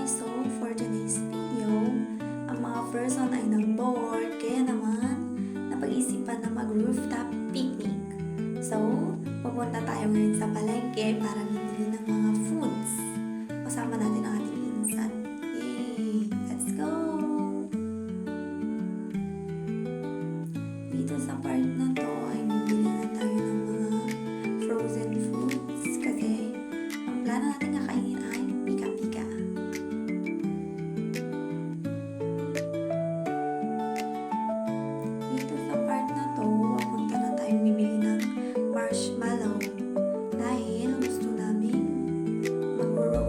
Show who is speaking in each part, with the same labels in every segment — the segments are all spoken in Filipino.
Speaker 1: guys! So, for today's video, ang mga person ay nag-board, kaya naman, napag-isipan na mag-rooftop picnic. So, pupunta tayo ngayon sa palengke para bumili ng mga foods. Kasama natin ang ating insan. Yay! Let's go! Dito sa part na to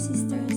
Speaker 2: sisters.